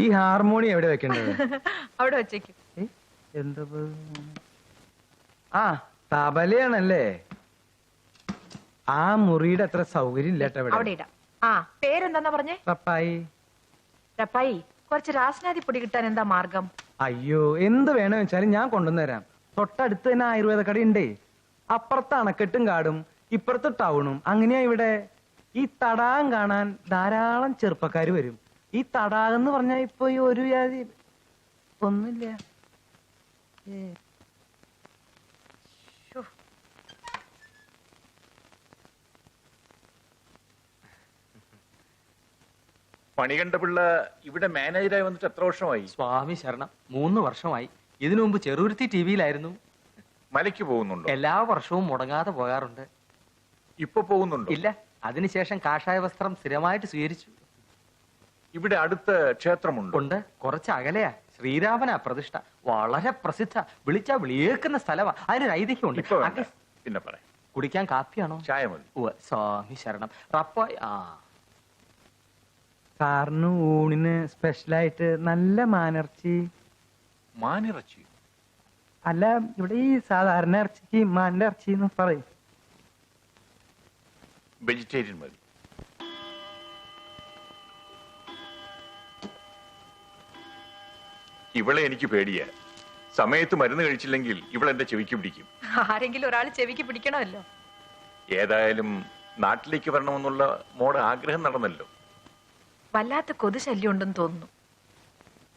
ഈ ഹാർമോണിയം എവിടെ വെക്കേണ്ടത്? അവിടെ വെച്ചേക്കും. എന്താ? ആ തബലയാണല്ലേ? ആ മുറിയുടെ അത്ര സൗകര്യം ഇല്ലട്ടോ അവിടെ ഇടാം. ആ പേരെന്താന്നാ പറഞ്ഞേ? പപ്പായി രപ്പായി കുറച്ച് രാസനാദി പൊടി കിട്ടാൻ എന്താ മാർഗം? അയ്യോ എന്ത് വേണമെന്ന് വെച്ചാലും ഞാൻ കൊണ്ടുവന്നുതരാം. തൊട്ടടുത്ത് തന്നെ ആയുർവേദ കട ഉണ്ടേ. അപ്പുറത്ത് അണക്കെട്ടും കാടും ഇപ്പുറത്ത് ടൗണും. അങ്ങനെയാ ഇവിടെ. ഈ തടാകം കാണാൻ ധാരാളം ചെറുപ്പക്കാർ വരും. ഈ തടാകം എന്ന് പറഞ്ഞാ ഇപ്പൊ ഈ ഒരു ജാതി ഒന്നുമില്ല. പണി കണ്ട പിള്ള ഇവിടെ മാനേജരായി വന്നിട്ട് എത്ര വർഷമായി? സ്വാമി ശരണം മൂന്ന് വർഷമായി. ഇതിനു മുമ്പ് ചെറുരുത്തി ടി വിയിലായിരുന്നു. മലയ്ക്ക് പോകുന്നുണ്ടോ? എല്ലാ വർഷവും മുടങ്ങാതെ പോകാറുണ്ട്. ഇപ്പൊ പോകുന്നുണ്ടോ? ഇല്ല അതിനുശേഷം കാഷായ വസ്ത്രം സ്ഥിരമായിട്ട് സ്വീകരിച്ചു. ഇവിടെ അടുത്ത് ക്ഷേത്രമുണ്ട്. ഉണ്ട്. കുറച്ച് അകലെയാ. ശ്രീരാമനാ പ്രതിഷ്ഠ. വളരെ പ്രസിദ്ധ. വിളിച്ചാ വിളിയേക്കുന്ന സ്ഥലമാ. അതിനൊരു ഐതിഹ്യമുണ്ട്. ഇപ്പൊ വേണ്ട. അക- പിന്നെ പറയാം. കുടിക്കാൻ കാപ്പിയാണോ? ചായ മതി. ഉവ്വ്, സ്വാമി ശരണം. റപ്പ ആ. സാറിന് ഊണിന് സ്പെഷ്യലായിട്ട് നല്ല മാനിറച്ചി. മാനിറച്ചി? അല്ല ഇവിടെ ഈ സാധാരണ ഇറച്ചിക്ക് മാനിന്റെ ഇറച്ചി എന്ന് പറയും. വെജിറ്റേറിയൻ മതി. ഇവളെ എനിക്ക് പേടിയാ. സമയത്ത് മരുന്ന് കഴിച്ചില്ലെങ്കിൽ ഇവൾ ഇവളെന്റെ ചെവിക്ക് പിടിക്കും. ആരെങ്കിലും ഒരാൾ ചെവിക്ക് പിടിക്കണമല്ലോ. ഏതായാലും നാട്ടിലേക്ക് വരണമെന്നുള്ള മോടെ ആഗ്രഹം നടന്നല്ലോ. വല്ലാത്ത കൊതു ശല്യം ഉണ്ടെന്ന് തോന്നുന്നു.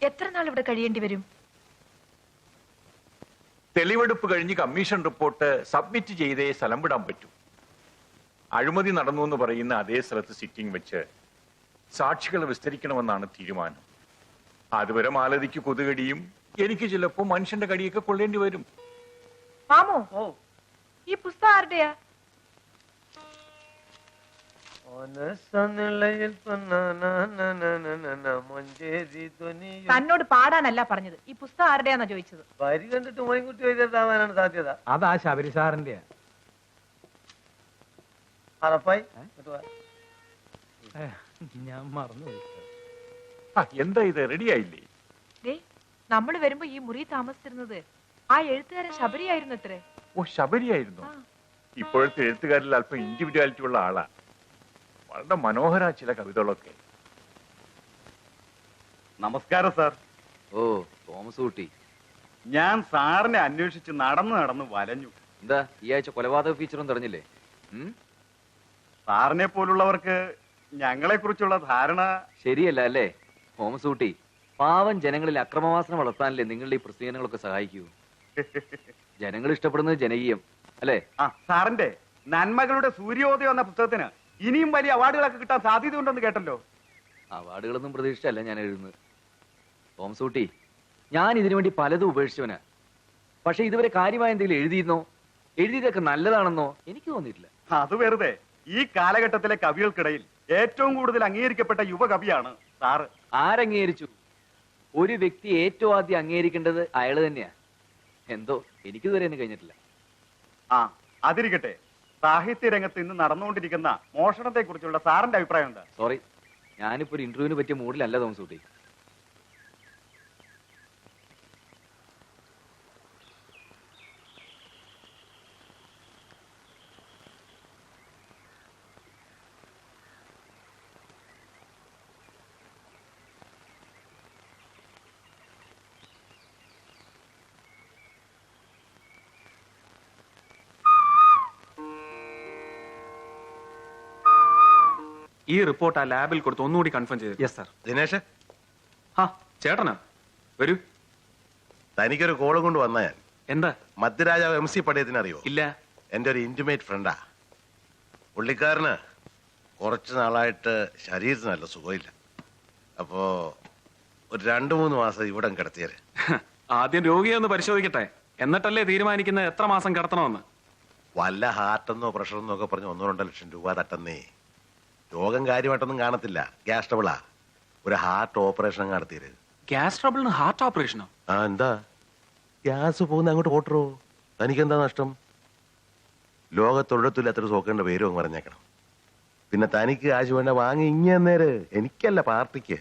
എത്ര നാൾ ഇവിടെ കഴിയേണ്ടി വരും? തെളിവെടുപ്പ് കഴിഞ്ഞ് കമ്മീഷൻ റിപ്പോർട്ട് സബ്മിറ്റ് ചെയ്തേ സ്ഥലം വിടാൻ പറ്റൂ. അഴിമതി നടന്നു എന്ന് പറയുന്ന അതേ സ്ഥലത്ത് സിറ്റിംഗ് വെച്ച് സാക്ഷികൾ വിസ്തരിക്കണമെന്നാണ് തീരുമാനം. അതുവരെ മാലതിക്ക് കൊതുകടിയും എനിക്ക് ചിലപ്പോ മനുഷ്യന്റെ കടിയൊക്കെ കൊള്ളേണ്ടി വരും. മാമോ ഈ പുസ്തകം ആരുടെയാ? തന്നോട് പാടാനല്ല പറഞ്ഞത്. ഈ പുസ്തകം ആരുടെയാന്നാ ചോദിച്ചത്? വരി കണ്ടിട്ട് മോയിൻകുട്ടി എഴുതിയതാവാനാണ് സാധ്യത. അതാ ശബരി സാറിന്റെ. ഞാൻ മറന്നു ആ, എന്താ ഇത്? റെഡി ആയില്ലേ? ദേ നമ്മൾ വരുമ്പോ ഈ മുറി താമസിച്ചിരുന്നത് ആ എഴുത്തുകാരൻ ശബരിയായിരുന്നു അത്രേ. ഓ ശബരിയായിരുന്നു. ഇപ്പോഴത്തെ എഴുത്തുകാരിൽ അല്പം ഇൻഡിവിജ്വാലിറ്റി ഉള്ള ആളാ. വളരെ മനോഹര ചില കവിതകളൊക്കെ. നമസ്കാരം സാർ. ഓ തോമസ് കുട്ടി. ഞാൻ സാറിനെ അന്വേഷിച്ച് നടന്നു നടന്ന് വലഞ്ഞു. എന്താ ഈ ആഴ്ച കൊലപാതക ഫീച്ചറും തെരഞ്ഞില്ലേ സാറിനെ പോലുള്ളവർക്ക് ഞങ്ങളെ കുറിച്ചുള്ള ധാരണ ശരിയല്ല അല്ലേ? തോമസ് കുട്ടി പാവം ജനങ്ങളിൽ അക്രമവാസന വളർത്താനല്ലേ നിങ്ങളുടെ ഈ പ്രസിദ്ധീകരണങ്ങളൊക്കെ സഹായിക്കൂ. ജനങ്ങൾ ഇഷ്ടപ്പെടുന്നത് ജനകീയം അല്ലേ? ആ സാറിന്റെ നന്മകളുടെ സൂര്യോദയം എന്ന പുസ്തകത്തിന് ഇനിയും വലിയ അവാർഡുകളൊക്കെ കിട്ടാൻ സാധ്യതയുണ്ടെന്ന് കേട്ടല്ലോ. അവാർഡുകളൊന്നും പ്രതീക്ഷിച്ചല്ല ഞാൻ എഴുതുന്നത്. തോമസ് കുട്ടി ഞാൻ ഇതിനു വേണ്ടി പലതും ഉപേക്ഷിച്ചവന്. പക്ഷെ ഇതുവരെ കാര്യമായ എന്തെങ്കിലും എഴുതിയിരുന്നോ? എഴുതിയതൊക്കെ നല്ലതാണെന്നോ? എനിക്ക് തോന്നിയിട്ടില്ല. അത് വെറുതെ ഈ കാലഘട്ടത്തിലെ കവികൾക്കിടയിൽ ഏറ്റവും കൂടുതൽ അംഗീകരിക്കപ്പെട്ട യുവകവിയാണ് സാറ്. ആരംഗീകരിച്ചു? ഒരു വ്യക്തി ഏറ്റവും ആദ്യം അംഗീകരിക്കേണ്ടത് അയാൾ തന്നെയാ. എന്തോ എനിക്കിതുവരെ ഒന്നും കഴിഞ്ഞിട്ടില്ല. ആ അതിരിക്കട്ടെ. സാഹിത്യ രംഗത്ത് ഇന്ന് നടന്നുകൊണ്ടിരിക്കുന്ന മോഷണത്തെ കുറിച്ചുള്ള സാറിന്റെ അഭിപ്രായം എന്താ സോറി ഞാനിപ്പോ ഒരു ഇന്റർവ്യൂവിന് പറ്റിയ മൂഡിലല്ല തോമസ് കുട്ടി. ഈ റിപ്പോർട്ട് ആ ലാബിൽ കൊടുത്ത് ഒന്നുകൂടി കൺഫേം ചെയ്തു യെസ് സാർ ദിനേശ്? ആ ചേട്ടനാ? വരൂ. തനിക്കൊരു കോൾ കൊണ്ട് വന്ന ഞാൻ. എന്താ? മധ്യരാജാവ് എം സി പടയത്തിന് അറിയോ ഇല്ല. എന്റെ ഒരു ഇന്റിമേറ്റ് ഫ്രണ്ടാ പുള്ളിക്കാരന് കുറച്ച് നാളായിട്ട് ശരീരത്തിന് നല്ല സുഖമില്ല. അപ്പോ ഒരു രണ്ടു മൂന്ന് മാസം ഇവിടെ കിടത്തിയത് ആദ്യം രോഗിയെ ഒന്ന് പരിശോധിക്കട്ടെ. എന്നിട്ടല്ലേ തീരുമാനിക്കുന്നത് എത്ര മാസം കിടത്തണമെന്ന്? വല്ല ഹാർട്ടെന്നോ പ്രഷറെന്നോ ഒക്കെ പറഞ്ഞ് ഒന്നോ രണ്ടോ ലക്ഷം രൂപ തട്ടുന്നേ. രോഗം കാര്യമായിട്ടൊന്നും കാണത്തില്ല. ഗ്യാസ് ട്രബിളാ ഒരു ഹാർട്ട് ഓപ്പറേഷൻ നടത്തിയത് ഗ്യാസ് ട്രബിളിന് ഹാർട്ട് ഓപ്പറേഷനോ ആ എന്താ? ഗ്യാസ് പോകുന്ന അങ്ങോട്ട് ഓട്ടറോ തനിക്കെന്താ നഷ്ടം? ലോകത്തൊഴത്തില്ലാത്തൊരു സോക്കേണ്ട പേരും അങ്ങ് പറഞ്ഞേക്കണം. പിന്നെ തനിക്ക് കാശ് വേണ്ട വാങ്ങി ഇങ്ങനെ നേര് എനിക്കല്ല പാർട്ടിക്ക്.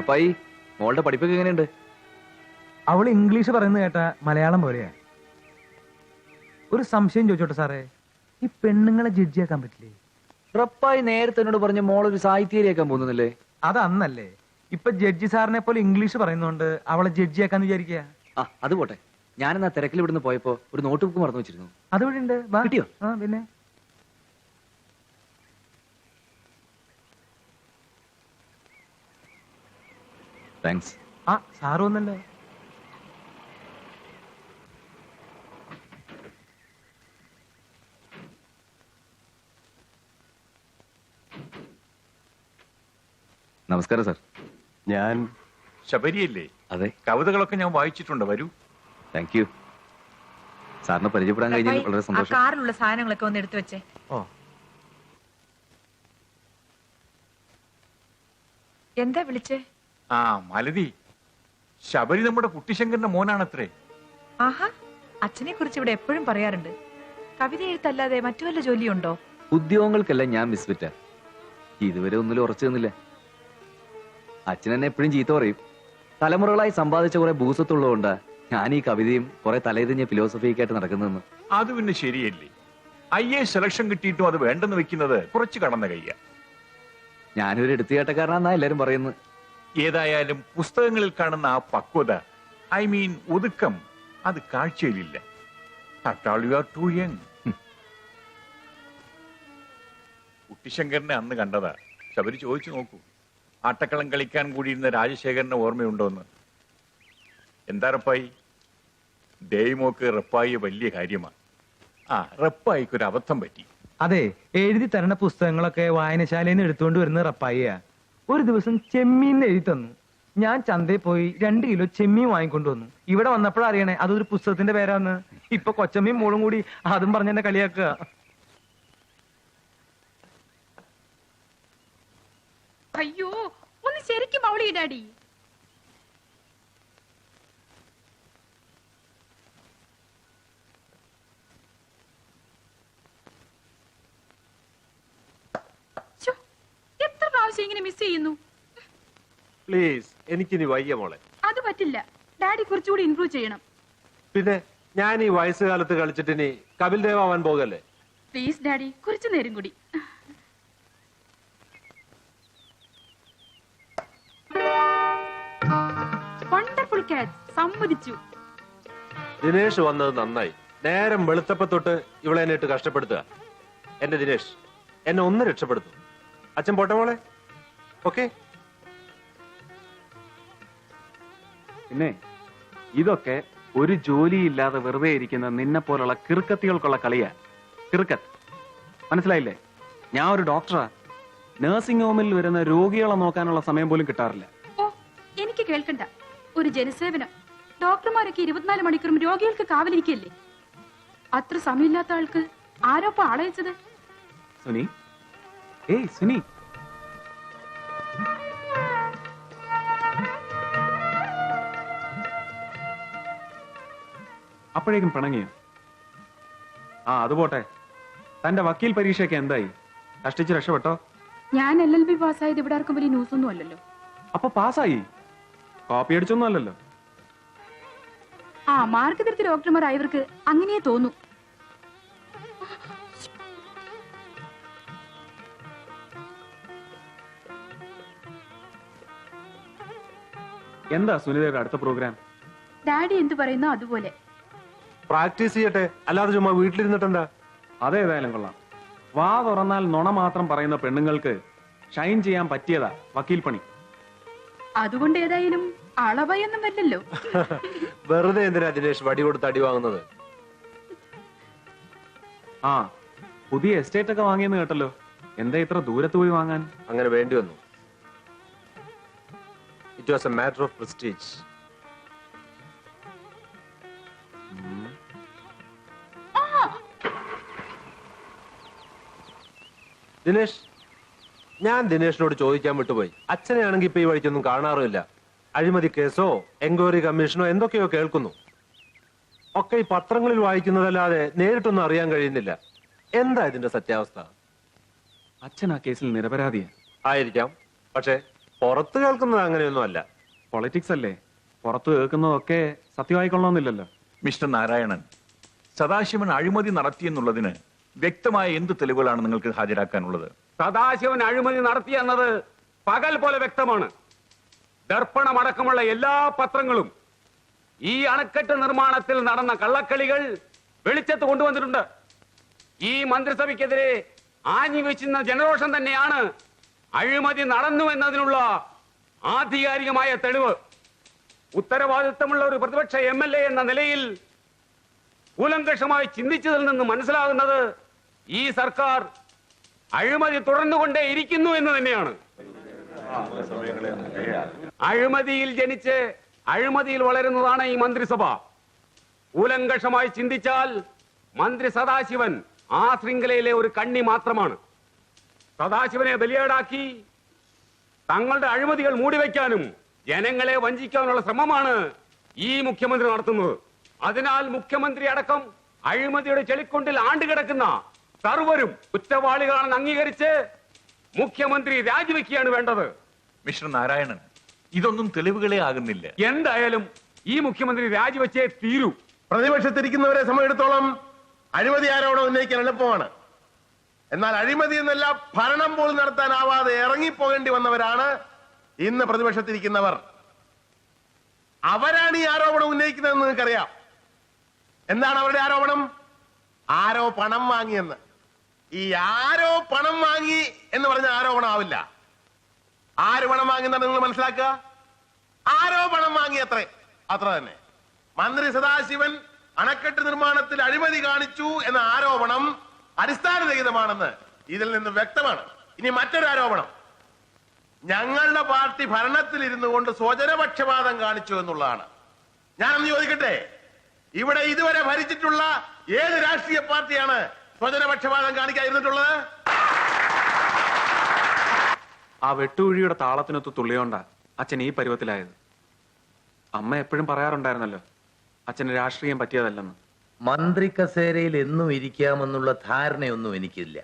അപ്പായി മോളുടെ പഠിപ്പൊക്കെ എങ്ങനെയുണ്ട്? അവൾ ഇംഗ്ലീഷ് പറയുന്നത് കേട്ട മലയാളം പോലെയാ. ഒരു സംശയം ചോദിച്ചോട്ടെ സാറേ ഈ പെണ്ണുങ്ങളെ ജഡ്ജിയാക്കാൻ പറ്റില്ലേ? ഉറപ്പായി നേരത്തെ എന്നോട് പറഞ്ഞ മോളൊരു സാഹിത്യയിലേക്കാൻ പോകുന്നില്ലേ അത് അന്നല്ലേ. ഇപ്പൊ ജഡ്ജി സാറിനെ പോലെ ഇംഗ്ലീഷ് പറയുന്നോണ്ട് അവളെ ജഡ്ജിയാക്കാന്ന് വിചാരിക്കുക ആ അത് പോട്ടെ. ഞാനെന്നാ തിരക്കിൽ ഇവിടുന്ന് പോയപ്പോ ഒരു നോട്ട് ബുക്ക് മറന്നു വെച്ചിരുന്നു. അതുവഴി ഉണ്ട്. കിട്ടിയോ? ആ പിന്നെ? താങ്ക്സ് ആ സാറ് വന്നല്ലേ? നമസ്കാരം സാർ. ഞാൻ ശബരിയല്ലേ? അതെ. കവിതകളൊക്കെ ഞാൻ വായിച്ചിട്ടുണ്ട്. വരൂ. താങ്ക് യു സാറിനെ പരിചയപ്പെടാൻ കഴിഞ്ഞതിൽ വളരെ ആ സന്തോഷം. കാറിലുള്ള സാധനങ്ങളൊക്കെ ഒന്ന് എടുത്തു വെച്ചേ. ഓ. എന്താ വിളിച്ചേ? ആ മലതി. ശബരി നമ്മുടെ കുട്ടിശങ്കറിന്റെ മോനാണത്രേ. ആഹാ അച്ഛനെ കുറിച്ച് ഇവിടെ എപ്പോഴും പറയാറുണ്ട്. കവിത എഴുത്തല്ലാതെ മറ്റു വല്ല ജോലിയുണ്ടോ? ഉദ്യോഗങ്ങൾക്കെല്ലാം ഞാൻ മിസ്വിറ്റ ഇതുവരെ ഒന്നിലും ഉറച്ചു നിന്നില്ല. അച്ഛൻ എന്നെ എപ്പോഴും ചീത്ത പറയും. തലമുറകളായി സമ്പാദിച്ച കുറെ ഭൂസത്തുള്ളതുകൊണ്ടാ ഞാൻ ഈ കവിതയും കുറെ തലതിഞ്ഞ ഫിലോസഫിയൊക്കെ ആയിട്ട് നടക്കുന്നതെന്ന്. അത് പിന്നെ ശരിയല്ലേ. ഐ എ സെലക്ഷൻ കിട്ടിയിട്ടും അത് വേണ്ടെന്ന് വെക്കുന്നത് കുറച്ച് കടന്ന കയ്യ. ഞാനൊരു എടുത്തുകേട്ടക്കാരനാന്നാ എല്ലാരും പറയുന്നത്. ഏതായാലും പുസ്തകങ്ങളിൽ കാണുന്ന ആ പക്വത ഐ മീൻ ഒതുക്കം അത് കാഴ്ചയിലില്ല. ടു കുട്ടിശങ്കരനെ അന്ന് കണ്ടതാ. ശബരി ചോദിച്ചു നോക്കൂ. ആട്ടക്കളം കളിക്കാൻ കൂടിയിരുന്ന രാജശേഖരന്റെ ഓർമ്മയുണ്ടോന്ന്? എന്താ റപ്പായി ദേവിമോക്ക് റപ്പായി വലിയ കാര്യമാണ് ആ റപ്പായിക്കൊരു അബദ്ധം പറ്റി. അതെ എഴുതി തരണ പുസ്തകങ്ങളൊക്കെ വായനശാലയിൽ നിന്ന് എടുത്തുകൊണ്ട് വരുന്ന റപ്പായിയാ. ഒരു ദിവസം ചെമ്മീൻ എഴുതി തന്നു. ഞാൻ ചന്തയിൽ പോയി രണ്ട് കിലോ ചെമ്മീൻ വാങ്ങിക്കൊണ്ടു വന്നു. ഇവിടെ വന്നപ്പോഴാ അറിയണേ അതൊരു പുസ്തകത്തിന്റെ പേരാന്ന്. ഇപ്പൊ കൊച്ചമ്മീൻ മോളും കൂടി അതും പറഞ്ഞ എന്നെ കളിയാക്കുക. അയ്യോ ഒന്ന് ശരിക്കും അവളി ഡാഡി ശ്ശോ, പ്രാവശ്യം ഇങ്ങനെ മിസ് ചെയ്യുന്നു. പ്ലീസ് എനിക്കിനി വയ്യ മോളെ. അത് പറ്റില്ല. ഡാഡി കുറച്ചുകൂടി ഇംപ്രൂവ് ചെയ്യണം. പിന്നെ ഞാൻ ഈ വയസ്സുകാലത്ത് കളിച്ചിട്ട് ഇനി കപിൽ ദേവ് ആവാൻ പോകല്ലേ? പ്ലീസ് ഡാഡി കുറച്ചു നേരം കൂടി. വണ്ടർഫുൾ കാറ്റ് സമ്മതിച്ചു. ദിനേഷ് വന്നത് നന്നായി. നേരം വെളുത്തപ്പ തൊട്ട് ഇവളെ എന്നെ ഇട്ട് കഷ്ടപ്പെടുത്തുക. എന്റെ ദിനേഷ് എന്നെ ഒന്ന് രക്ഷപ്പെടുത്തു. അച്ഛൻ പോട്ടെ മോളെ? ഓക്കെ. പിന്നെ ഇതൊക്കെ ഒരു ജോലിയില്ലാതെ വെറുതെ ഇരിക്കുന്ന നിന്നെ പോലുള്ള കിറുക്കത്തികൾക്കുള്ള കളിയാ. കിറുക്കത്ത് മനസ്സിലായില്ലേ? ഞാൻ ഒരു ഡോക്ടറാ. നഴ്സിംഗ് ഹോമിൽ വരുന്ന രോഗികളെ നോക്കാനുള്ള സമയം പോലും കിട്ടാറില്ല. ഓ എനിക്ക് കേൾക്കണ്ട. ഒരു ജനസേവനം. ഡോക്ടർമാരൊക്കെ ഇരുപത്തിനാല് മണിക്കൂറും രോഗികൾക്ക് കാവലിരിക്കല്ലേ? അത്ര സമയമില്ലാത്ത ആൾക്ക് ആരോപ്പ ആളയച്ചത്? സുനി? ഏയ് സുനി. അപ്പോഴേക്കും പിണങ്ങിയോ. ആ അത് പോട്ടെ. തന്റെ വക്കീൽ പരീക്ഷയൊക്കെ എന്തായി? കഷ്ടിച്ച് രക്ഷപ്പെട്ടോ? ഞാൻ എൽ എൽ ബി പാസ്സായത് ഇവിടെ ആർക്കും വലിയ ന്യൂസ് ഒന്നും അല്ലല്ലോ. അപ്പൊ പാസ്സായി? കോപ്പി അടിച്ചൊന്നും അല്ലല്ലോ. ആ മാർക്ക് തിരുത്തി ഡോക്ടർമാർ ആയവർക്ക് അങ്ങനെയേ തോന്നു. എന്താ സുനിതയുടെ അടുത്ത പ്രോഗ്രാം? ഡാഡി എന്ത് പറയുന്നോ അതുപോലെ. പ്രാക്ടീസ് ചെയ്യട്ടെ. അല്ലാതെ ചുമ്മാ വീട്ടിലിരുന്നിട്ടെന്താ? അതേതായാലും കൊള്ളാം. വാ തുറന്നാൽ നുണ മാത്രം പറയുന്ന പെണ്ണുങ്ങൾക്ക് ഷൈൻ ചെയ്യാൻ പറ്റിയതാ വക്കീൽ പണി. അതുകൊണ്ട് ഏതായാലും അളവയൊന്നും വല്ലല്ലോ വെറുതെ എന്തിനാ ദിനേഷ് വടി കൊടുത്ത് അടി വാങ്ങുന്നത്? ആ പുതിയ എസ്റ്റേറ്റ് ഒക്കെ വാങ്ങിയെന്ന് കേട്ടല്ലോ. എന്താ ഇത്ര ദൂരത്ത് പോയി വാങ്ങാൻ? അങ്ങനെ വേണ്ടി വന്നു. It was a matter of prestige Dinesh ഞാൻ ദിനേഷിനോട് ചോദിക്കാൻ വിട്ടുപോയി. അച്ഛനെയാണെങ്കിൽ ഇപ്പൊ ഈ വഴിക്കൊന്നും കാണാറുമില്ല. അഴിമതി കേസോ എൻക്വയറി കമ്മീഷനോ എന്തൊക്കെയോ കേൾക്കുന്നു. ഒക്കെ ഈ പത്രങ്ങളിൽ വായിക്കുന്നതല്ലാതെ നേരിട്ടൊന്നും അറിയാൻ കഴിയുന്നില്ല. എന്താ ഇതിന്റെ സത്യാവസ്ഥ? അച്ഛൻ ആ കേസിൽ നിരപരാധിയാ ആയിരിക്കാം. പക്ഷെ പുറത്ത് കേൾക്കുന്നത് അങ്ങനെയൊന്നും അല്ല. പൊളിറ്റിക്സ് അല്ലേ? പുറത്തു കേൾക്കുന്നതൊക്കെ സത്യമായിക്കൊള്ളണമെന്നില്ലല്ലോ മിസ്റ്റർ നാരായണൻ സദാശിവൻ അഴിമതി നടത്തിയെന്നുള്ളതിന് വ്യക്തമായ എന്ത് തെളിവുകളാണ് നിങ്ങൾക്ക് ഹാജരാക്കാനുള്ളത്? സദാശിവൻ അഴിമതി നടത്തിയെന്നത് പകൽ പോലെ വ്യക്തമാണ്. ദർപ്പണമടക്കമുള്ള എല്ലാ പത്രങ്ങളും ഈ അണക്കെട്ട് നിർമ്മാണത്തിൽ നടന്ന കള്ളക്കളികൾ വെളിച്ചത്ത് കൊണ്ടുവന്നിട്ടുണ്ട്. ഈ മന്ത്രിസഭയ്ക്കെതിരെ ആഞ്ഞു വെച്ചിരുന്ന ജനരോഷം തന്നെയാണ് അഴിമതി നടന്നു എന്നതിനുള്ള ആധികാരികമായ തെളിവ്. ഉത്തരവാദിത്തമുള്ള ഒരു പ്രതിപക്ഷ എ എന്ന നിലയിൽ കൂലങ്കഷമായി ചിന്തിച്ചതിൽ നിന്ന് മനസ്സിലാകുന്നത് ഈ സർക്കാർ അഴിമതി തുടർന്നുകൊണ്ടേ ഇരിക്കുന്നു എന്ന് തന്നെയാണ്. അഴിമതിയിൽ ജനിച്ച് അഴിമതിയിൽ വളരുന്നതാണ് ഈ മന്ത്രിസഭ. കൂലങ്കഷമായി ചിന്തിച്ചാൽ മന്ത്രി സദാശിവൻ ആ ശൃംഖലയിലെ ഒരു കണ്ണി മാത്രമാണ്. സദാശിവനെ ബലിയേടാക്കി തങ്ങളുടെ അഴിമതികൾ മൂടിവെക്കാനും ജനങ്ങളെ വഞ്ചിക്കാനുള്ള ശ്രമമാണ് ഈ മുഖ്യമന്ത്രി നടത്തുന്നത്. അതിനാൽ മുഖ്യമന്ത്രി അടക്കം അഴിമതിയുടെ ചെളിക്കൊണ്ടിൽ ആണ്ടുകിടക്കുന്ന സർവരും കുറ്റവാളികളാണെന്ന് അംഗീകരിച്ച് മുഖ്യമന്ത്രി രാജിവെക്കുകയാണ് വേണ്ടത്. മിസ്റ്റർ നാരായണൻ ഇതൊന്നും തെളിവുകളെ ആകുന്നില്ല. എന്തായാലും ഈ മുഖ്യമന്ത്രി രാജിവെച്ചേ തീരൂ. പ്രതിപക്ഷത്തിരിക്കുന്നവരെ സമയത്തോളം അഴിമതി ആരോപണം ഉന്നയിക്കാൻ എളുപ്പമാണ്. എന്നാൽ അഴിമതി എന്നല്ല ഭരണം പോലും നടത്താനാവാതെ ഇറങ്ങിപ്പോകേണ്ടി വന്നവരാണ് ഇന്ന് പ്രതിപക്ഷത്തിരിക്കുന്നവർ. അവരാണ് ഈ ആരോപണം ഉന്നയിക്കുന്നതെന്ന് നിങ്ങൾക്കറിയാം. എന്താണ് അവരുടെ ആരോപണം? ആരോ പണം വാങ്ങിയെന്ന്. ഈ ആരോ പണം വാങ്ങി എന്ന് പറഞ്ഞ ആരോപണം ആവില്ല ആര് പണം വാങ്ങുന്നതാണ് നിങ്ങൾ മനസ്സിലാക്കുക? ആരോ പണം വാങ്ങി അത്രേ അത്ര തന്നെ. മന്ത്രി സദാശിവൻ അണക്കെട്ട് നിർമ്മാണത്തിൽ അഴിമതി കാണിച്ചു എന്ന ആരോപണം അടിസ്ഥാനരഹിതമാണെന്ന് ഇതിൽ നിന്ന് വ്യക്തമാണ്. ഇനി മറ്റൊരു ആരോപണം ഞങ്ങളുടെ പാർട്ടി ഭരണത്തിൽ ഇരുന്നു കൊണ്ട് സ്വജനപക്ഷപാതം കാണിച്ചു എന്നുള്ളതാണ്. ഞാനൊന്ന് ചോദിക്കട്ടെ? ഇവിടെ ഇതുവരെ ഭരിച്ചിട്ടുള്ള ഏത് രാഷ്ട്രീയ പാർട്ടിയാണ് സ്വജനപക്ഷപാതം കാണിക്കാതിരുന്നിട്ടുള്ളത് ആ വെട്ടുകുഴിയുടെ താളത്തിനൊത്ത് തുള്ളിയോണ്ട അച്ഛൻ ഈ പരുവത്തിലായത്. അമ്മ എപ്പോഴും പറയാറുണ്ടായിരുന്നല്ലോ അച്ഛന് രാഷ്ട്രീയം പറ്റിയതല്ലെന്ന്. മന്ത്രി കസേരയിൽ എന്നും ഇരിക്കാമെന്നുള്ള ധാരണയൊന്നും എനിക്കില്ല.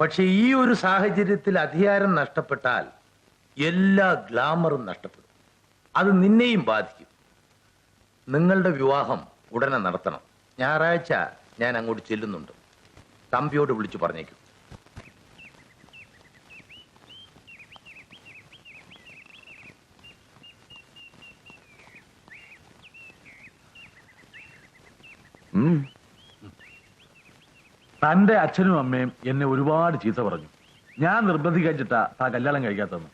പക്ഷെ ഈ ഒരു സാഹചര്യത്തിൽ അധികാരം നഷ്ടപ്പെട്ടാൽ എല്ലാ ഗ്ലാമറും നഷ്ടപ്പെടും. അത് നിന്നെയും ബാധിക്കും. നിങ്ങളുടെ വിവാഹം ഉടനെ നടത്തണം. ഞായറാഴ്ച ഞാൻ അങ്ങോട്ട് ചെല്ലുന്നുണ്ട്. തമ്പിയോട് വിളിച്ചു പറഞ്ഞേക്കും. തന്റെ അച്ഛനും അമ്മയും എന്നെ ഒരുപാട് ചീത്ത പറഞ്ഞു. ഞാൻ നിർബന്ധിക്കച്ചിട്ടാ താ കല്യാണം കഴിക്കാത്തതെന്ന്.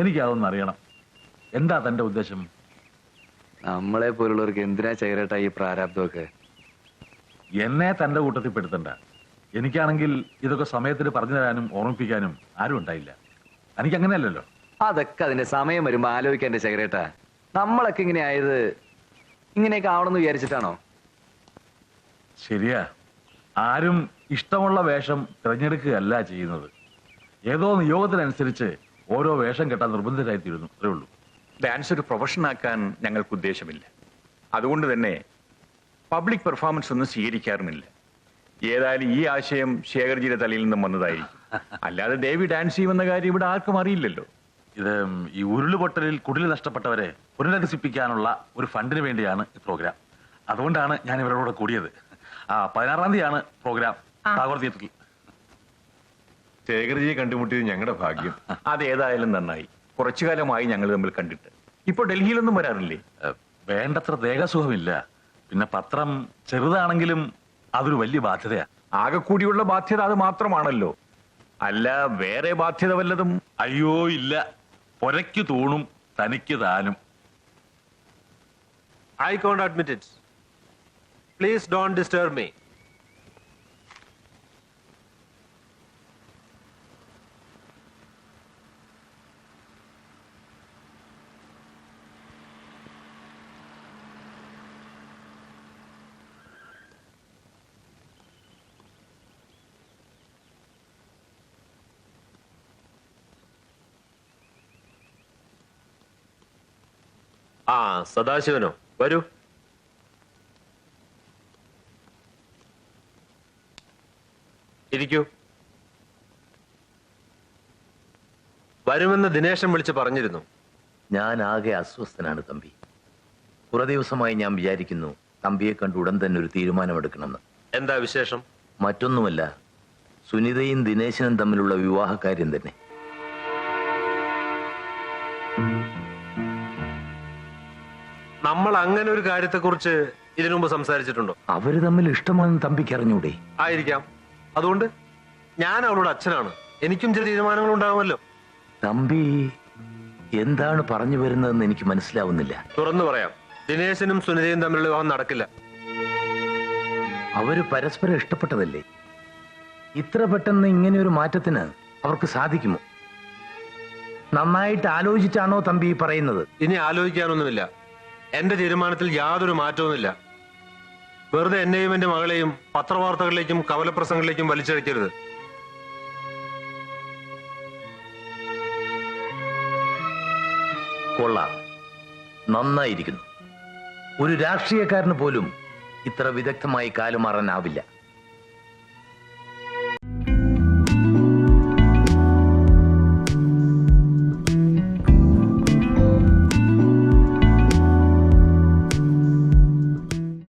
എനിക്ക് അതൊന്നും അറിയണം. എന്താ തന്റെ ഉദ്ദേശം? നമ്മളെ പോലുള്ളവർക്ക് എന്തിനാ ചേരട്ടാ ഈ പ്രാരാബ്ദമൊക്കെ? എന്നെ തന്റെ കൂട്ടത്തിൽ പെടുത്തണ്ട. എനിക്കാണെങ്കിൽ ഇതൊക്കെ സമയത്തിന് പറഞ്ഞു തരാനും ഓർമ്മിപ്പിക്കാനും ആരും ഉണ്ടായില്ല. എനിക്ക് അങ്ങനെയല്ലല്ലോ അതൊക്കെ അതിന്റെ സമയം വരുമ്പോ ആലോചിക്കാൻ ശേഖരേട്ടാ. നമ്മളൊക്കെ ഇങ്ങനെ ആയത് ഇങ്ങനെയൊക്കെ ആവണമെന്ന് വിചാരിച്ചിട്ടാണോ? ശരിയാ. ആരും ഇഷ്ടമുള്ള വേഷം തിരഞ്ഞെടുക്കുകയല്ല ചെയ്യുന്നത്. ഏതോ നിയോഗത്തിനനുസരിച്ച് ഓരോ വേഷം കെട്ടാൻ നിർബന്ധിതരായിത്തീരുന്നു. അത്രേ ഉള്ളൂ. ഡാൻസ് ഒരു പ്രൊഫഷൻ ആക്കാൻ ഞങ്ങൾക്ക് ഉദ്ദേശമില്ല. അതുകൊണ്ട് തന്നെ പബ്ലിക് പെർഫോമൻസ് ഒന്നും സ്വീകരിക്കാറുമില്ല. ഏതായാലും ഈ ആശയം ശേഖർജിയുടെ തലയിൽ നിന്നും വന്നതായി. അല്ലാതെ ദേവി ഡാൻസ് ചെയ്യുമെന്ന കാര്യം ഇവിടെ ആർക്കും അറിയില്ലല്ലോ. ഇത് ഈ ഉരുളുപൊട്ടലിൽ കുടിൽ നഷ്ടപ്പെട്ടവരെ പുനരധിസിപ്പിക്കാനുള്ള ഒരു ഫണ്ടിന് വേണ്ടിയാണ് ഈ പ്രോഗ്രാം. അതുകൊണ്ടാണ് ഞാൻ ഇവരോട് കൂടിയത്. ആ പതിനാറാം തീയതിയാണ് പ്രോഗ്രാം ടാഗോർ തിയേറ്ററിൽ. ശേഖർജിയെ കണ്ടുമുട്ടിയത് ഞങ്ങളുടെ ഭാഗ്യം. അതേതായാലും നന്നായി. കുറച്ചു കാലമായി ഞങ്ങൾ തമ്മിൽ കണ്ടിട്ട്. ഇപ്പൊ ഡൽഹിയിലൊന്നും വരാറില്ലേ? വേണ്ടത്ര ദേഹസുഖമില്ല. പിന്നെ പത്രം ചെറുതാണെങ്കിലും അതൊരു വലിയ ബാധ്യതയാ. ആകെ കൂടിയുള്ള ബാധ്യത അത് മാത്രമാണല്ലോ. അല്ല വേറെ ബാധ്യത വല്ലതും? അയ്യോ ഇല്ല. ഒരയ്ക്ക് തൂണും തനിക്ക് താനും. I can't admit it please don't disturb me. ആ സദാശിവനോ വരൂ. ഇരിക്കൂ. വരുമെന്ന് ദിനേശൻ വിളിച്ച് പറഞ്ഞിരുന്നു. ഞാൻ ആകെ അസ്വസ്ഥനാണ് തമ്പി. കുറെ ദിവസമായി ഞാൻ വിചാരിക്കുന്നു തമ്പിയെ കണ്ട് ഉടൻ തന്നെ ഒരു തീരുമാനമെടുക്കണമെന്ന്. എന്താ വിശേഷം? മറ്റൊന്നുമല്ല സുനിതയും ദിനേശനും തമ്മിലുള്ള വിവാഹ കാര്യം തന്നെ. നമ്മൾ അങ്ങനെ ഒരു കാര്യത്തെക്കുറിച്ച് ഇതിനു മുമ്പ് സംസാരിച്ചിട്ടുണ്ടോ? അവർ തമ്മിൽ ഇഷ്ടമാണെന്ന് തമ്പിക്ക് അറിഞ്ഞൂടെ? ആയിരിക്കാം. അതുകൊണ്ട് ഞാൻ അവളുടെ അച്ഛനാണ്. എനിക്കും ചില തീരുമാനങ്ങൾ ഉണ്ടാകുമല്ലോ തമ്പി എന്താണ് പറഞ്ഞു വരുന്നതെന്ന് എനിക്ക് മനസ്സിലാവുന്നില്ല. തുറന്നു പറയാം. ദിനേശനും സുനിതയും തമ്മിലുള്ള വിവാഹം നടക്കില്ല. അവർ പരസ്പരം ഇഷ്ടപ്പെട്ടതല്ലേ? ഇത്ര പെട്ടെന്ന് ഇങ്ങനെ ഒരു മാറ്റത്തിന് അവർക്ക് സാധിക്കുമോ? നന്നായിട്ട് ആലോചിച്ചാണോ തമ്പി പറയുന്നത്? ഇനി ആലോചിക്കാനൊന്നുമില്ല. എന്റെ തീരുമാനത്തിൽ യാതൊരു മാറ്റവുമില്ല. വെറുതെ എന്നെയും എന്റെ മകളെയും പത്രവാർത്തകളിലേക്കും കവലപ്രസംഗങ്ങളിലേക്കും വലിച്ചഴിക്കരുത്. കൊള്ളാം. നന്നായിരിക്കുന്നു. ഒരു രാഷ്ട്രീയക്കാരന് പോലും ഇത്ര വിദഗ്ധമായി കാലുമാറാനാവില്ല.